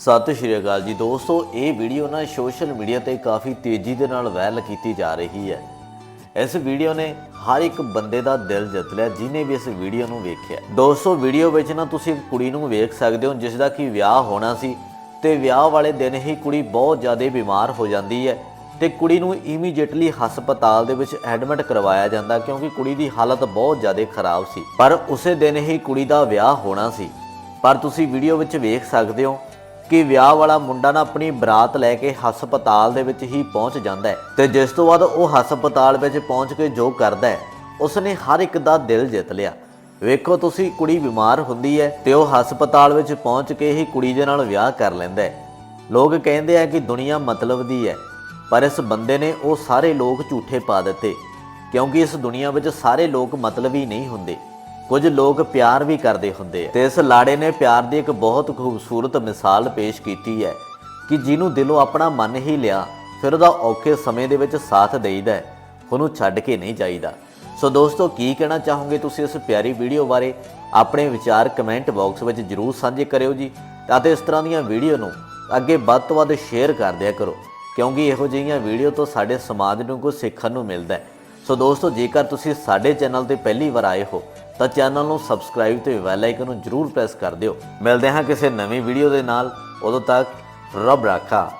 ਸਤਿ ਸ਼੍ਰੀ ਅਕਾਲ ਜੀ ਦੋਸਤੋ, ਇਹ ਵੀਡੀਓ ਨਾ ਸੋਸ਼ਲ ਮੀਡੀਆ ਤੇ ਕਾਫੀ ਤੇਜ਼ੀ ਦੇ ਨਾਲ ਵਾਇਰਲ ਕੀਤੀ ਜਾ ਰਹੀ ਹੈ। ਇਸ ਵੀਡੀਓ ਨੇ ਹਰ ਇੱਕ ਬੰਦੇ ਦਾ ਦਿਲ ਜਿੱਤ ਲਿਆ, ਜਿਨੇ ਵੀ ਇਸ ਵੀਡੀਓ ਨੂੰ ਵੇਖਿਆ। ਦੋਸਤੋ, ਵੀਡੀਓ ਵਿੱਚ ਨਾ ਤੁਸੀਂ ਇੱਕ ਕੁੜੀ ਨੂੰ ਵੇਖ ਸਕਦੇ ਹੋ, ਜਿਸ ਦਾ ਕਿ ਵਿਆਹ ਹੋਣਾ ਸੀ ਤੇ ਵਿਆਹ ਵਾਲੇ ਦਿਨ ਹੀ ਕੁੜੀ ਬਹੁਤ ਜ਼ਿਆਦਾ ਬਿਮਾਰ ਹੋ ਜਾਂਦੀ ਹੈ ਤੇ ਕੁੜੀ ਨੂੰ ਇਮੀਡੀਏਟਲੀ ਹਸਪਤਾਲ ਦੇ ਵਿੱਚ ਐਡਮਿਟ ਕਰਵਾਇਆ ਜਾਂਦਾ ਕਿਉਂਕਿ ਕੁੜੀ ਦੀ ਹਾਲਤ ਬਹੁਤ ਜ਼ਿਆਦਾ ਖਰਾਬ ਸੀ। ਪਰ ਉਸੇ ਦਿਨ ਹੀ ਕੁੜੀ ਦਾ ਵਿਆਹ ਹੋਣਾ ਸੀ। ਪਰ ਤੁਸੀਂ ਵੀਡੀਓ ਵਿੱਚ ਵੇਖ ਸਕਦੇ ਹੋ ਕਿ ਵਿਆਹ ਵਾਲਾ ਮੁੰਡਾ ਨਾ ਆਪਣੀ ਬਰਾਤ ਲੈ ਕੇ ਹਸਪਤਾਲ ਦੇ ਵਿੱਚ ਹੀ ਪਹੁੰਚ ਜਾਂਦਾ ਹੈ ਤੇ ਜਿਸ ਤੋਂ ਬਾਅਦ ਉਹ ਹਸਪਤਾਲ ਵਿੱਚ ਪਹੁੰਚ ਕੇ ਜੋ ਕਰਦਾ ਹੈ, ਉਸਨੇ ਹਰ ਇੱਕ ਦਾ ਦਿਲ ਜਿੱਤ ਲਿਆ। ਵੇਖੋ ਤੁਸੀਂ, ਕੁੜੀ ਬਿਮਾਰ ਹੁੰਦੀ ਹੈ ਤੇ ਉਹ ਹਸਪਤਾਲ ਵਿੱਚ ਪਹੁੰਚ ਕੇ ਹੀ ਕੁੜੀ ਦੇ ਨਾਲ ਵਿਆਹ ਕਰ ਲੈਂਦਾ ਹੈ। ਲੋਕ ਕਹਿੰਦੇ ਆ ਕਿ ਦੁਨੀਆ ਮਤਲਬ ਦੀ ਹੈ, ਪਰ ਇਸ ਬੰਦੇ ਨੇ ਉਹ ਸਾਰੇ ਲੋਕ ਝੂਠੇ ਪਾ ਦਿੱਤੇ, ਕਿਉਂਕਿ ਇਸ ਦੁਨੀਆ ਵਿੱਚ ਸਾਰੇ ਲੋਕ ਮਤਲਬੀ ਨਹੀਂ ਹੁੰਦੇ। ਕੁਝ ਲੋਕ ਪਿਆਰ ਵੀ ਕਰਦੇ ਹੁੰਦੇ ਆ। ਤੇ ਇਸ ਲਾੜੇ ਨੇ ਪਿਆਰ ਦੀ ਇੱਕ ਬਹੁਤ ਖੂਬਸੂਰਤ ਮਿਸਾਲ ਪੇਸ਼ ਕੀਤੀ ਹੈ ਕਿ ਜਿਹਨੂੰ ਦਿਲੋਂ ਆਪਣਾ ਮੰਨ ਹੀ ਲਿਆ, ਫਿਰ ਉਹਦਾ ਔਖੇ ਸਮੇਂ ਦੇ ਵਿੱਚ ਸਾਥ ਦੇਈਦਾ ਉਹਨੂੰ ਛੱਡ ਕੇ ਨਹੀਂ ਜਾਈਦਾ। ਸੋ ਦੋਸਤੋ, ਕੀ ਕਹਿਣਾ ਚਾਹੋਗੇ ਤੁਸੀਂ ਇਸ ਪਿਆਰੀ ਵੀਡੀਓ ਬਾਰੇ? ਆਪਣੇ ਵਿਚਾਰ ਕਮੈਂਟ ਬਾਕਸ ਵਿੱਚ ਜਰੂਰ ਸਾਂਝੇ ਕਰਿਓ ਜੀ। ਅਤੇ ਇਸ ਤਰ੍ਹਾਂ ਦੀਆਂ ਵੀਡੀਓ ਨੂੰ ਅੱਗੇ ਵੱਧ ਤੋਂ ਵੱਧ ਸ਼ੇਅਰ ਕਰ ਦਿਆ ਕਰੋ, ਕਿਉਂਕਿ ਇਹੋ ਜਿਹੀਆਂ ਵੀਡੀਓ ਤੋਂ ਸਾਡੇ ਸਮਾਜ ਨੂੰ ਕੁਝ ਸਿੱਖਣ ਨੂੰ ਮਿਲਦਾ ਹੈ। ਸੋ ਦੋਸਤੋ, ਜੇਕਰ ਤੁਸੀਂ ਸਾਡੇ ਚੈਨਲ ਤੇ ਪਹਿਲੀ ਵਾਰ ਆਏ ਹੋ, ਤਾਂ ਚੈਨਲ ਨੂੰ ਸਬਸਕ੍ਰਾਈਬ ਤੇ ਬੈਲ ਆਈਕਨ ਨੂੰ ਜਰੂਰ ਪ੍ਰੈਸ ਕਰ ਦਿਓ। ਮਿਲਦੇ ਹਾਂ ਕਿਸੇ ਨਵੀਂ ਵੀਡੀਓ ਦੇ ਨਾਲ। ਉਦੋਂ ਤੱਕ ਰੱਬ ਰਾਖਾ।